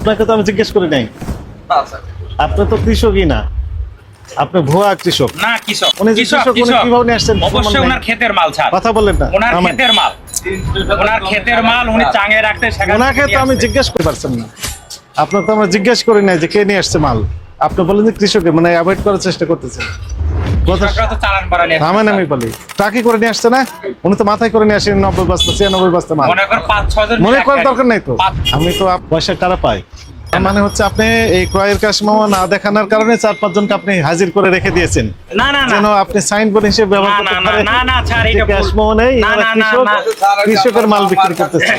আপনাকে তো আমি জিজ্ঞেস করি নাই। আপনি তো কৃষকই না। আপনি ভুয়া কৃষক। না কৃষক। উনি কৃষক উনি কীভাবে নিয়ে আসছেন? অবশ্যই ওনার ক্ষেতের মাল ছাড় কথা বললেন না ওনার ক্ষেতের মাল। ওনার ক্ষেতের মাল উনি চাঙে রাখতে সেখানে ওনাকে তো আমি জিজ্ঞেস করতে পারছেন না। আপনার তো আমরা জিজ্ঞেস করি নাই যে কে নিয়ে আসছে মাল। আপনি বলেন যে কৃষকের মানে অ্যাভয়েড করার চেষ্টা করতেছেন। কথা কৃষকরা তো চালান করা নিয়ে থামেন আমি বলি। ট্রাকি করে নিয়ে আসছে না? উনি তো মাথায় করে নিয়ে আসেন নব্বই বস্তা ছিয়ানব্বই বস্তা মাল। মনে করেন পাঁচ ছয় জন মিলে করার দরকার নাই তো? আমি তো আপ- পয়সা পাই। হচ্ছে আপনি এই ক্রয়ের কাশমামা না দেখানোর কারণে চার পাঁচজনকে আপনি হাজির করে রেখে দিয়েছেন। না যেন আপনি সাইনবোর্ড হিসেবে ব্যবহার না, করতে পারেন। না, এটা। নেই কৃষক কৃষকের মাল বিক্রি করতেছে।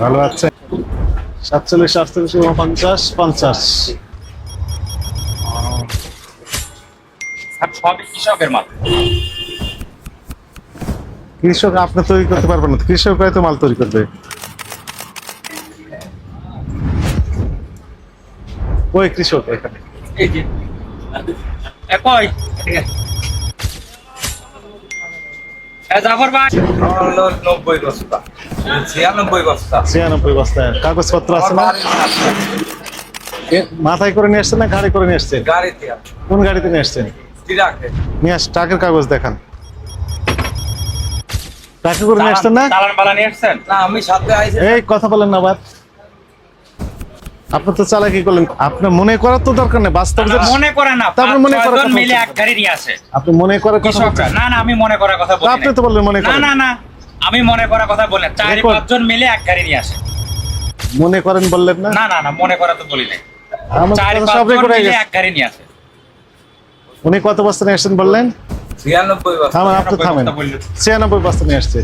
ভালো আছে। সাতচল্লিশ আটচল্লিশ পঞ্চাশ পঞ্চাশ। সবই কৃষকের মাল। কৃষক আপনি তৈরি করতে পারবেন না তো মাল তৈরি করবে। ওই কৃষক এখানে। এই যে এ কই? এ জাফর ভাই। আমার হলো নব্বই বস্তা। ছিয়ানব্বই বস্তা। ছিয়ানব্বই বস্তা কাগজপত্র আছে না? মাথায় করে নিয়ে আসছেন না গাড়ি করে নিয়ে আসছেন? গাড়িতে কোন গাড়িতে নিয়ে আসছেন? ট্রাকে। নিয়ে আস টাকের কাগজ দেখান। করে নিয়ে আসছেন না? চালান বালা নিয়ে আসছেন? না আমি সাথে আইছি। এই কথা বলেন না আপনি তো চালাকি করলেন। আপনার মনে করার তো দরকার নেই বাস্তব মনে করে না মনে করার মিলে এক গাড়ি নিয়ে আসে। আপনি মনে করার কথা না না আমি মনে করার কথা বলি আপনি তো বললেন মনে না করেন। না না আমি মনে করার কথা বলি না। চার পাঁচজন মিলে এক গাড়ি নিয়ে আসে। মনে করেন বললেন না? না না না মনে করা তো বলি নাই। চার সব পাঁচজন রেকর্ড মিলে এক গাড়ি নিয়ে আসে। উনি কত বস্তা নিয়ে আসছেন বললেন? ছিয়ানব্বই বস্তা। থামেন আপনি থামেন। ছিয়ানব্বই বস্তা নিয়ে আসছে।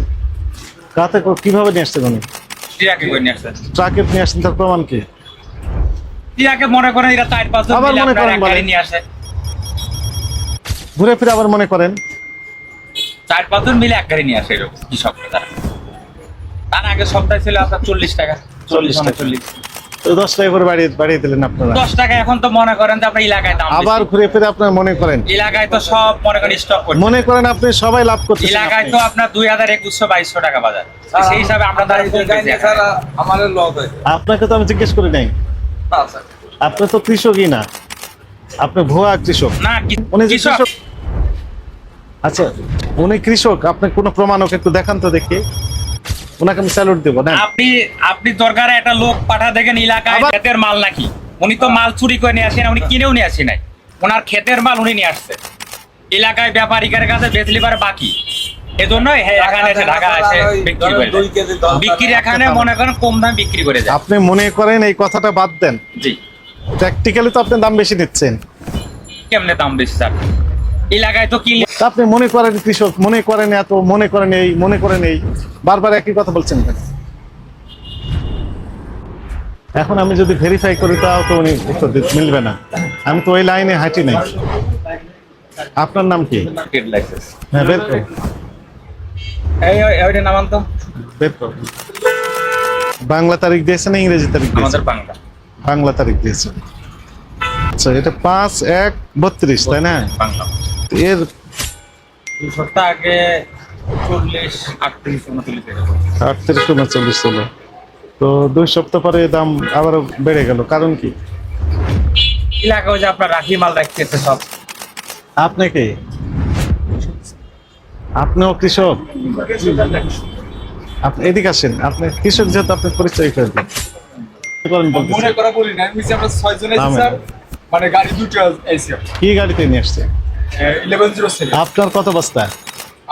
করে- কীভাবে নিয়ে আসছেন উনি? ট্রাকে নিয়ে আসছেন। তার প্রমাণ কি? মনে করেন এরা চার পাঁচজন আবার মনে করেন এক বলেন। নিয়ে আসে। ঘুরে ফিরে আবার মনে করেন? চার পাঁচজন মিলে এক গাড়ি নিয়ে আসে এরকম কৃষক তারা। তার আগে সপ্তাহে ছিল আপনার চল্লিশ টাকা। চল্লিশ টাকা। চল্লিশ তো দশ টাকা করে বাড়িয়ে বাড়িয়ে দিলেন আপনারা। দশ টাকা এখন তো মনে করেন যে আপনার এলাকায় দাম আবার ঘুরে ফিরে আপনার মনে করেন। এলাকায় তো সব মনে করেন স্টক করছে। মনে করেন আপনি সবাই লাভ করতেছেন এলাকায় তো আপনার দুই হাজার একুশশো বাইশশো টাকা বাজার। সেই হিসাবে আমরা আমার তার এই জায়গায় নিয়ে স্যার আমার লস হয়েছে আপনাকে তো আমি জিজ্ঞেস করি নাই। না স্যার। আপনি তো কৃষকই না। আপনি ভুয়া কৃষক। না উনি কৃষক। কৃষক আচ্ছা উনি কৃষক। আপনি কোনো প্রমাণ ওকে একটু দেখান তো দেখি। ওনাকে আমি স্যালুট দেবো না আপনি আপনি দরকারে একটা লোক পাঠা দেখেন এলাকায় ক্ষেতের মাল নাকি? উনি তো মাল চুরি করে নিয়ে আসেন উনি কিনেও নিয়ে আসি নাই। ওনার ক্ষেতের মাল উনি নিয়ে আসছে। এলাকায় ব্যাপারীদের কাছে বেচলি পারে বাকি। এজন্য এখানে এসে ঢাকা এসে বিক্রি করে এখানে মনে করেন কম দাম বিক্রি করে যায় আপনি মনে করেন এই কথাটা বাদ দেন? জি। প্র্যাকটিক্যালি তো আপনি দাম বেশি নিচ্ছেন কেমনে দাম বেশি স্যার? এলাকায় তো তা আপনি মনে করেন কৃষক মনে করেন এত মনে করেন এই মনে করেন এই। বারবার একই কথা বলছেন এখন আমি যদি ভেরিফাই করি তাও তো উনি উত্তর মিলবে না। আমি তো ওই লাইনে হাঁটি নাই। আপনার নাম কি? হ্যাঁ বের করুন। এই ওই- ওইটা নামান তো বের করুন। বাংলা তারিখ দিয়েছে না ইংরেজি তারিখ দিয়েছে? বাংলা। বাংলা তারিখ দিয়েছে। আচ্ছা এটা পাঁচ এক বত্রিশ তাই না? বাংলা। এর সপ্তাহ আগে চল্লিশ আটত্রিশ উনচল্লিশ। আটত্রিশ উনচল্লিশ ছিল তো দুই সপ্তাহ পরে দাম আবারও বেড়ে গেল। কারণ কি? এলাকায় ওই যে আপনার রাখি মাল রাখতেছে সব। আপনি কি? আপনিও কৃষক? আপনি এদিকে আসেন। আপনি কৃষক যেহেতু আপনি পরিচয় করে দিন। কি মনে করা বলি না আমরা ছয় জন মানে গাড়ি দুটো কি গাড়িতে নিয়ে আসছে? ইলেভেন জিরো সেভেন আপনার কত বস্তা?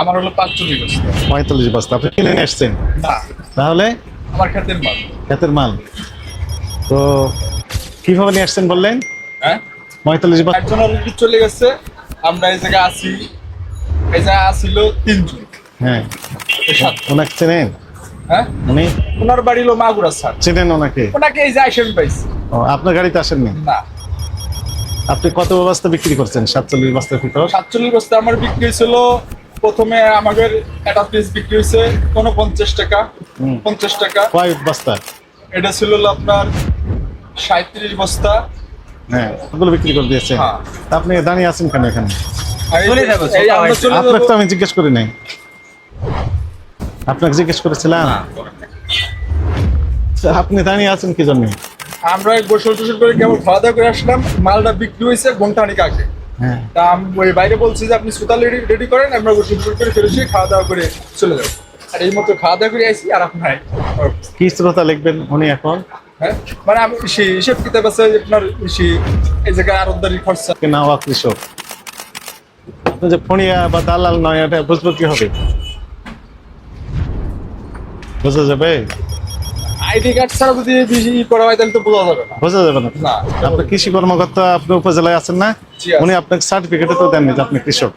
আমার হলো পাঁচচল্লিশ বছর পঁয়তাল্লিশ বস্তা। আপনি কিনে নিয়ে আসছেন? না। তাহলে? আমার ক্ষেতের মাল। ক্ষেতের মাল। তো কীভাবে নিয়ে আসছেন বললেন? হ্যাঁ? পঁয়তাল্লিশ বস্তা। একজন অলরেডি চলে গেছে। আমরা এই জায়গায় আসি এই জায়গায় আসিল তিনজন। হ্যাঁ। ওনাকে চেনেন? হ্যাঁ? উনি? ওনার বাড়ি হলো মাগুরা স্যার চেনেন ওনাকে? ওনাকে এই যে আইসেন পাইছি। ও, আপনার গাড়িতে আসেননি? না। আপনি কত বস্তা বিক্রি করছেন? সাতচল্লিশ বস্তার ভিতর? সাতচল্লিশ বস্তা আমার বিক্রি হয়েছিল। প্রথমে আমাদের একটা পিস বিক্রি হয়েছে কোনো পঞ্চাশ টাকা। পঞ্চাশ টাকা। কয় বস্তা? এটা ছিল হলো আপনার সাঁত্রিশ বস্তা। হ্যাঁ ওগুলো বিক্রি করে দিয়েছেন হ্যাঁ। আপনি দাঁড়িয়ে আছেন কেন এখানে? আপনাকে তো আমি জিজ্ঞেস করি নাই। আপনাকে জিজ্ঞেস করেছিলাম? আপনি দাঁড়িয়ে আছেন কি জন্য? আমরা গোসল টোসল করে কেবল খাওয়া দাওয়া করে আসলাম মালটা বিক্রি হয়েছে ঘন্টাখানিক আগে। হ্যাঁ। তা আমি ওই বাইরে বলছি যে আপনি সুতাল রেডি রেডি করেন আমরা গোসল টোসল করে ফেরেছি খাওয়া দাওয়া করে চলে যাব। আর এই মতো খাওয়া দাওয়া করে আসি আর আপনার কি শ্রোতা লিখবেন উনি এখন? হ্যাঁ? মানে আমি সেই হিসেব কিতাব আছে আপনার সেই এই জায়গায় আরদারি খরচা। নাওয়া কৃষক আপনি যে ফণিয়া বা দালাল নয় এটা বুঝব কি হবে বোঝা যাবে? আইডি কার্ড ছাড়া যদি বেশি করা হয় তাহলে তো বোঝা যাবে না। বোঝা যাবে না। না আপনি কৃষি কর্মকর্তা আপনি উপজেলায় আছেন না? উনি আপনাকে সার্টিফিকেটে তো দেননি যে আপনি কৃষক।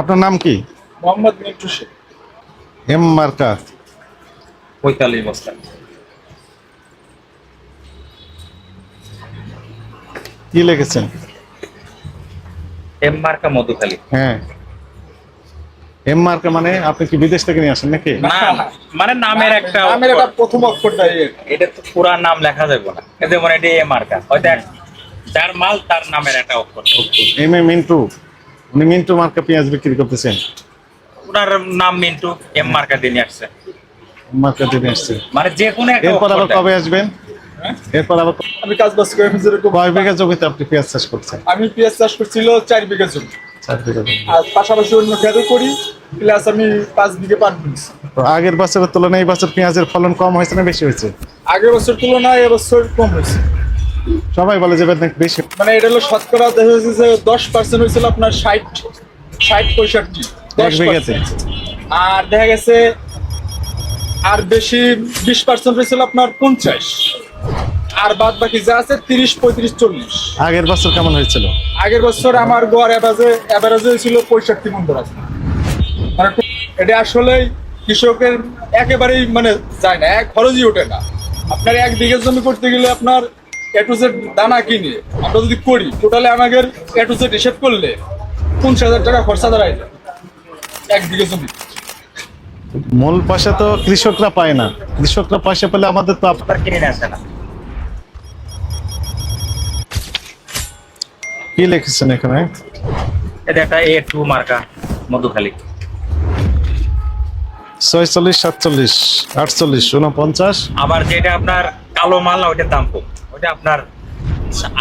আপনার নাম কি? মোহাম্মদ মিন্টু শেখ। এম মার্কা। পঁয়তাল্লিশ বস্তা কি লিখেছেন? এম মার্কা মধুখালী। হ্যাঁ। এম মার্কা মানে আপনি কি বিদেশ থেকে নিয়ে আসেন নাকি? না মানে নামের একটা নামের একটা প্রথম অক্ষরটা এটা তো পুরা নাম লেখা যাবে না। এতে মানে এটা মার্কা হয়তো যার মাল তার নামের একটা অক্ষর। এম এ মিন্টু উনি মিন্টু মার্কা পেঁয়াজ বিক্রি করতেছেন। ওনার নাম মিন্টু এম মার্কা দিয়ে নিয়ে আসছে। মার্কা দিয়ে নিয়ে আসছে। মানে যে কোনো একটা এরপর আবার কবে আসবেন? এরপর আবার আমি কাজ বাজ করে কয় বিঘা জমিতে আপনি পেঁয়াজ চাষ করছেন? আমি পেঁয়াজ চাষ করছিল চার বিঘা জমি। আর পাশাপাশি অন্য খেতে করি প্লাস আমি পাঁচ বিঘে পান কিনছি আগের বছরের তুলনায় এই বছর পেঁয়াজের ফলন কম হয়েছে না বেশি হয়েছে? আগের বছর তুলনায় এবছর কম হয়েছে। সবাই বলে যে নাকি বেশি। মানে এটা হলো শতকরা দেখা যাচ্ছে যে দশ পার্সেন্ট হয়েছিল আপনার ষাট ষাট পঁয়ষট্টি। দশ বিঘাতে? আর দেখা গেছে আর বেশি বিশ পার্সেন্ট হয়েছিল আপনার পঞ্চাশ। আর বাদ বাকি যা আছে তিরিশ পঁয়ত্রিশ চল্লিশ। আগের বছর কেমন হয়েছিল? আগের বছর আমার গোয়ার অ্যাভারেজে অ্যাভারেজে হয়েছিল পঁয়ষট্টি মন্দির আছে মানে এটা আসলে কৃষকের একেবারেই মানে যায় না এক খরচই ওঠে না। আপনার এক বিঘা জমি করতে গেলে আপনার এ টু জেড দানা কিনে আমরা যদি করি টোটালে আমাদের এ টু জেড হিসেব করলে পঞ্চাশ হাজার টাকা খরচা দাঁড়ায় যায় এক বিঘা জমি। মূল পয়সা তো কৃষকরা পায় না। কৃষকরা পয়সা পেলে আমাদের তো আপনার কিনে আসে না। কি লিখেছেন এখানে? এটা একটা এ টু মার্কা মধুখালী। ছয়চল্লিশ সাতচল্লিশ আটচল্লিশ উনপঞ্চাশ আবার যেটা আপনার কালো মাল না ওইটার দাম কম। ওইটা আপনার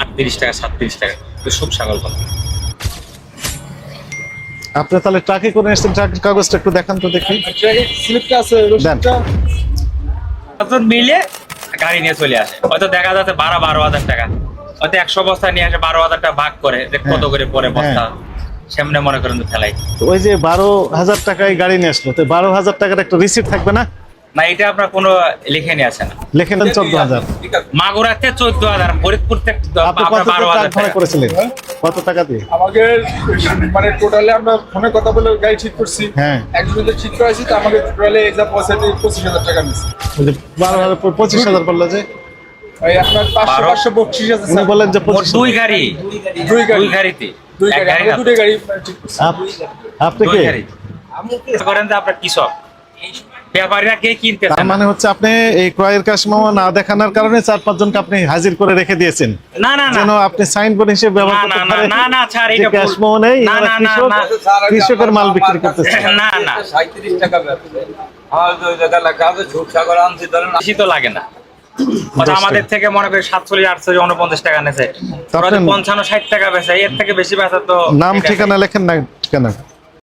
আটত্রিশ টাকা সাতত্রিশ টাকা। সুপ ছাগল কম। আপনি তাহলে ট্রাকে করে এসেছেন ট্রাকের কাগজটা একটু দেখান তো দেখি। স্লিপটা আছে মিলে গাড়ি নিয়ে চলে আসে। হয়তো দেখা যাচ্ছে বারো বারো হাজার টাকা। হয়তো একশো বস্তা নিয়ে আসে বারো হাজার টাকা ভাগ করে যে কত হ্যাঁ। করে পরে বস্তা সামনে মনে করেন তো ফেলাই। তো ওই যে বারো হাজার টাকায় গাড়ি নিয়ে আসলো তো বারো হাজার টাকার একটা রিসিপ্ট থাকবে না? না এটা আপনার কোনো লিখে নিয়ে আসে না। লেখেন চোদ্দ হাজার। আছে মাগুরাতে চোদ্দ হাজার ফরিদপুর থেকে আপনার বারো হাজার টাকা। করেছিলেন? কত টাকা দিয়ে? আমাকে মানে টোটালে আমরা ফোনে কথা বলে গাড়ি ঠিক করছি। হ্যাঁ। একজনের ঠিক করেছি তো আমাকে টোটালে এক্সাম পয়সা দিয়ে পঁচিশ হাজার টাকা নিচ্ছে বারো হাজার পঁচিশ হাজার বলল যে উনি। যে দুই গাড়ি। দুই গাড়ি। গাড়িতে। দুই গাড়ি। আপনি কে? করেন যে আপনার কৃষক ব্যাপারীরা কে কিনতে তার মানে হচ্ছে আপনি এই ক্রয়ের কাশমামা না দেখানোর কারণে চার পাঁচজনকে আপনি হাজির করে রেখে দিয়েছেন। না না না। যেন আপনি সাইন বোর্ড হিসেবে ব্যবহার করতে পারেন না, না, ছাড়, এটা ভুল। নেই না, না, না, কৃষকের মাল বিক্রি করতেছে। না, না। সাঁত্রিশ টাকা ব্যবসা আমার তো ওই জায়গা লেখা আছে ঝুট ছাগল আনছি ধরেন বেশি তো লাগে না। আমাদের থেকে মনে করি সাতচল্লিশ আটচল্লিশ উনপঞ্চাশ টাকা নেছে। আপনার- পঞ্চান্ন ষাট টাকা বেচে এর থেকে বেশি বেচা তো নাম ঠিকানা লেখেন না ঠিকানা